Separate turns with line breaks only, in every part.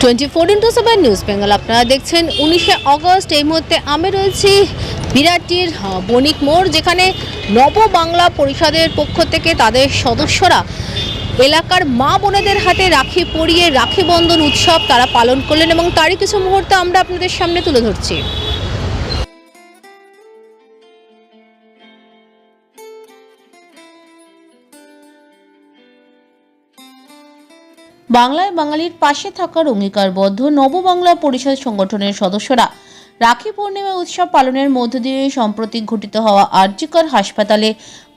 Twenty four news Bengal আপনারা দেখছেন উনিশে এই মুহূর্তে আমি রয়েছি বণিক মোড়, যেখানে নব বাংলা পরিষদের পক্ষ থেকে তাদের সদস্যরা এলাকার মা বোনেদের হাতে রাখি পরিয়ে রাখি বন্ধন উৎসব তারা পালন করলেন এবং তারই কিছু মুহূর্তে আমরা আপনাদের সামনে তুলে ধরছি। বাংলায় বাঙালির পাশে থাকার অঙ্গীকারবদ্ধ নববাংলা পরিষদ সংগঠনের সদস্যরা রাখি পূর্ণিমা উৎসব পালনের মধ্য দিয়ে সম্প্রতি ঘটিত হওয়া আরজিকর হাসপাতালে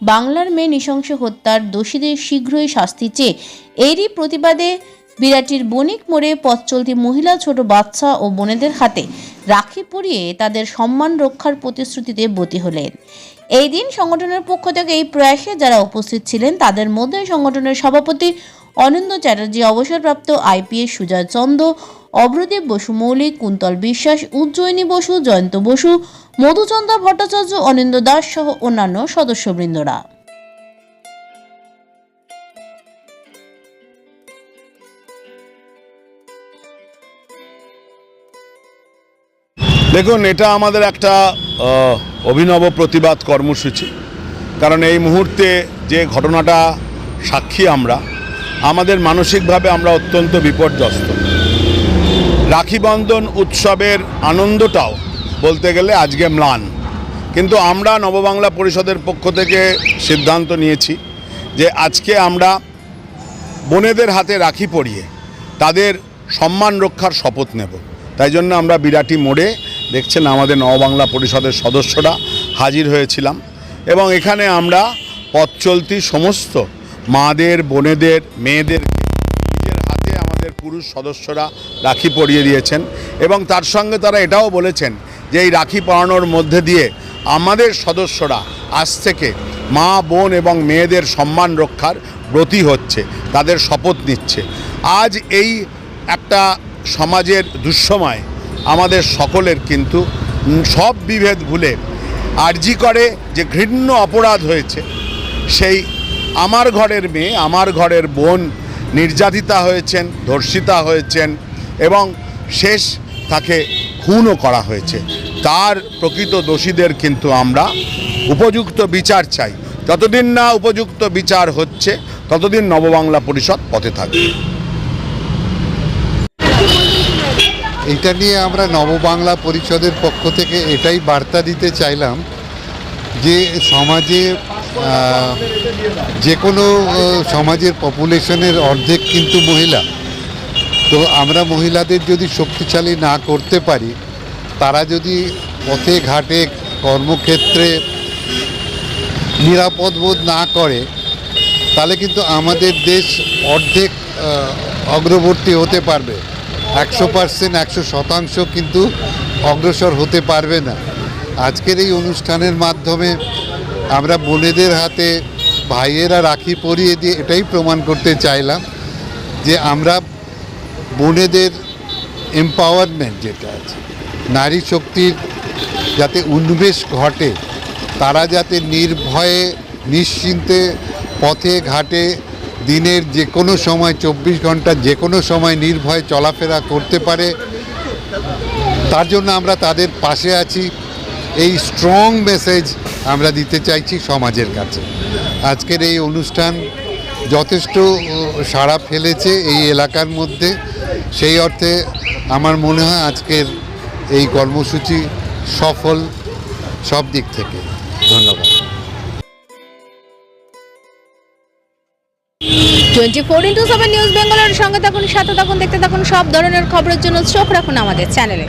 বাংলার মেয়ে নৃশংস হত্যার দোষীদের শীঘ্রই শাস্তি চেয়ে এরই প্রতিবাদে বিরাটির বণিক মোড়ে পথ চলতি মহিলা, ছোট বাচ্চা ও বোনেদের হাতে রাখি পরিয়ে তাদের সম্মান রক্ষার প্রতিশ্রুতিতে বতী হলেন। এই দিন সংগঠনের পক্ষ থেকে এই প্রয়াসে যারা উপস্থিত ছিলেন, তাদের মধ্যে সংগঠনের সভাপতি অনন্ত চ্যাটার্জি, অবসরপ্রাপ্ত আইপিএস সুজয় চন্দ অভ্রদেব বসু, মৌলিক, কুন্তল বিশ্বাস, উজ্জয়িনী বসু, জয়ন্ত বসু, মধুচন্দ্র ভট্টাচার্য, অনিন্দ দাস সহ অন্যান্য সদস্যবৃন্দরা।
দেখুন, এটা আমাদের একটা অভিনব প্রতিবাদ কর্মসূচি। কারণ এই মুহূর্তে যে ঘটনাটা সাক্ষী আমরা আমাদের মানসিকভাবে আমরা অত্যন্ত বিপর্যস্ত। রাখি বন্ধন উৎসবের আনন্দটাও বলতে গেলে আজকে ম্লান। কিন্তু আমরা নববাংলা পরিষদের পক্ষ থেকে সিদ্ধান্ত নিয়েছি যে আজকে আমরা বোনেদের হাতে রাখি পরিয়ে তাদের সম্মান রক্ষার শপথ নেব। তাই জন্য আমরা বিরাটি মোড়ে দেখছেন আমাদের নববাংলা পরিষদের সদস্যরা হাজির হয়েছিলাম এবং এখানে আমরা পথ চলতি সমস্ত মাদের, বোনেদের, মেয়েদের নিজের হাতে আমাদের পুরুষ সদস্যরা রাখি পরিয়ে দিয়েছেন এবং তার সঙ্গে তারা এটাও বলেছেন যে এই রাখি পরানোর মধ্যে দিয়ে আমাদের সদস্যরা আজ থেকে মা, বোন এবং মেয়েদের সম্মান রক্ষার ব্রতী হচ্ছে, তাদের শপথ নিচ্ছে। আজ এই একটা সমাজের দুঃসময় আমাদের সকলের কিন্তু সব বিভেদ ভুলে আর্জি করে যে ঘৃণ্য অপরাধ হয়েছে, সেই আমার ঘরের মেয়ে, আমার ঘরের বোন নির্যাতিতা হয়েছেন, ধর্ষিতা হয়েছেন এবং শেষ তাকে খুনও করা হয়েছে। তার প্রকৃত দোষীদের কিন্তু আমরা উপযুক্ত বিচার চাই। যতদিন না উপযুক্ত বিচার হচ্ছে, ততদিন নববাংলা পরিষদ পথে থাকবে।
এটা নিয়ে আমরা নববাংলা পরিষদের পক্ষ থেকে এটাই বার্তা দিতে চাইলাম যে সমাজে যে কোনো সমাজের পপুলেশনের অর্ধেক কিন্তু মহিলা। তো আমরা মহিলাদের যদি শক্তিশালী না করতে পারি, তারা যদি পথে ঘাটে কর্মক্ষেত্রে নিরাপদ বোধ না করে, তাহলে কিন্তু আমাদের দেশ অর্ধেক অগ্রবর্তী হতে পারবে। একশো পার্সেন্ট, একশো শতাংশ কিন্তু অগ্রসর হতে পারবে না। আজকের এই অনুষ্ঠানের মাধ্যমে আমরা বোনেদের হাতে, ভাইয়েরা রাখি পরিয়ে দিয়ে এটাই প্রমাণ করতে চাইলাম যে আমরা বোনেদের এম্পাওয়ারমেন্ট যেটা আছে, নারী শক্তির যাতে উন্মেষ ঘটে, তারা যাতে নির্ভয়ে, নিশ্চিন্তে পথে ঘাটে, দিনের যে কোনো সময়, চব্বিশ ঘণ্টা যে কোনো সময় নির্ভয়ে চলাফেরা করতে পারে, তার জন্য আমরা তাদের পাশে আছি। এই স্ট্রং মেসেজ আমরা দিতে চাইছি সমাজের কাছে। আজকের এই অনুষ্ঠান যথেষ্ট সাড়া ফেলেছে এই এলাকার মধ্যে। সেই অর্থে আমার মনে হয় আজকের এই কর্মসূচি সফল সব দিক থেকে। ধন্যবাদ।
Twenty four into seven news বেঙ্গলের সঙ্গে থাকুন, সাথে থাকুন, দেখতে থাকুন সব ধরনের খবরের জন্য চোখ রাখুন আমাদের চ্যানেলে।